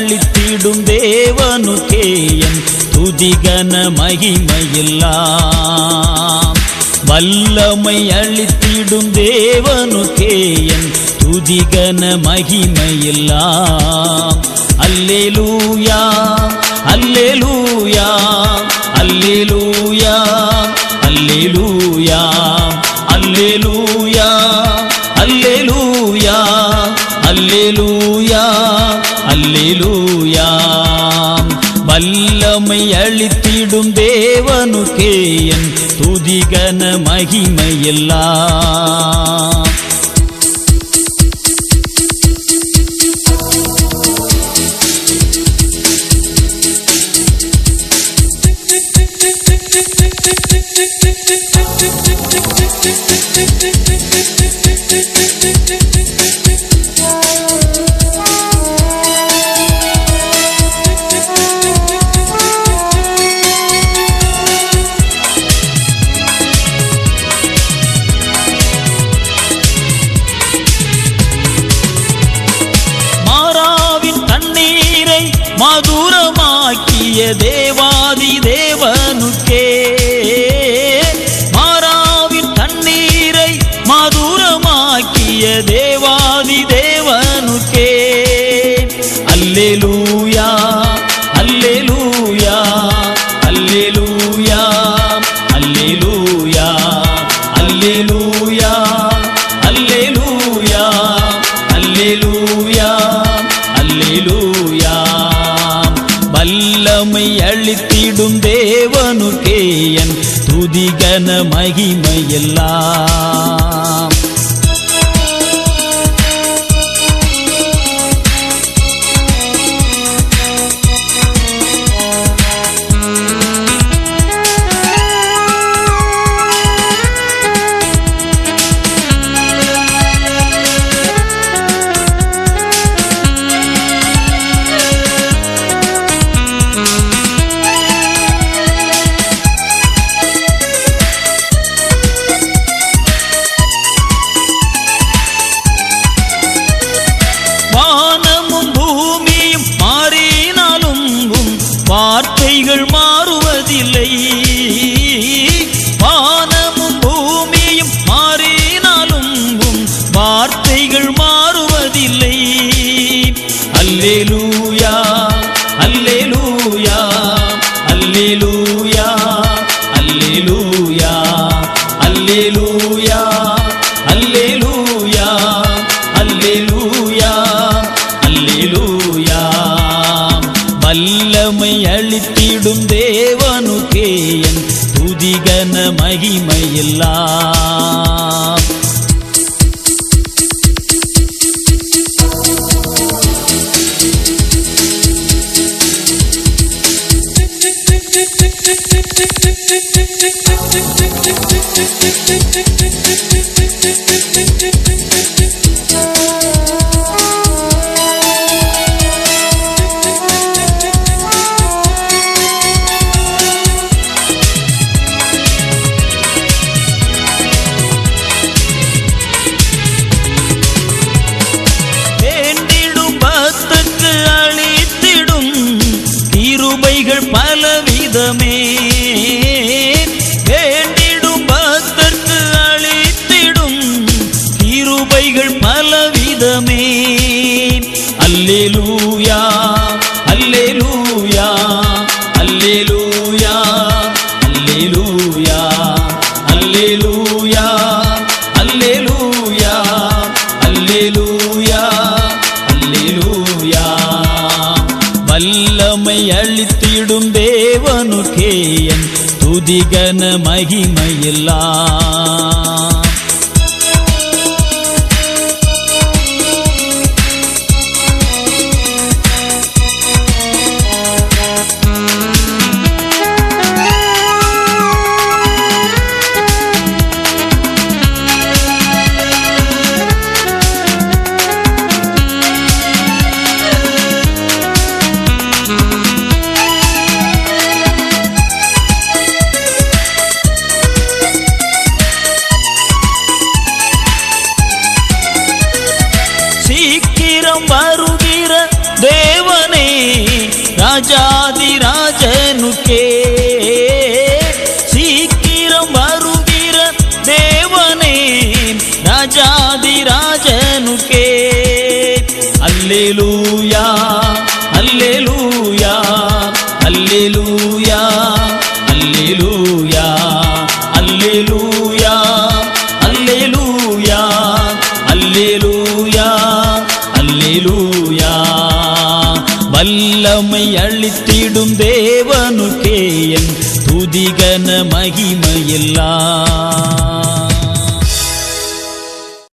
அளித்திடும் தேவனுக்கே என் துதிகன மகிமையெல்லாம். வல்லமை அளித்திடும் தேவனுக்கே என் துதிகன மகிமையெல்லாம். அல்லேலூயா அல்லேலூயா அல்லேலூயா அல்லேலூயா அல்லேலூயா அல்லேலூயா. நம்மை அழித்திடும் தேவனுக்கே என் துதிகன மகிமையெல்லாம் Thank you. தேவாதி தேவனுக்கே. மாறாவின் தண்ணீரை மதுரமாக்கிய தேவ தேவனுக்கே என் துதிகன மகிமையெல்லாம் அல்லேலூயா அல்லேலூயா அல்லேலூயா அல்லேலூயா அல்லேலூயா வல்லமை அளித்திடும் தேவனுக்கே என் துதிகன மகிமையெல்லாம். Thank you. பலவிதமே அல்லேலூயா அல்லேலூயா அல்லேலூயா அல்லேலூயா அல்லேலூயா அல்லேலூயா அல்லேலூயா அல்லேலூயா. வல்லமை அளித்திடும் தேவனுக்கே என் துதிகன மகிமையெல்லாம். ஆதிராஜனுக்கே. சீக்கிரம் வருகிற தேவனே ராஜாதிராஜனுக்கே. அல்லேலூயா. வல்லமை அளித்திடும் தேவனுக்கே என் துதிகன மகிமையெல்லாம்.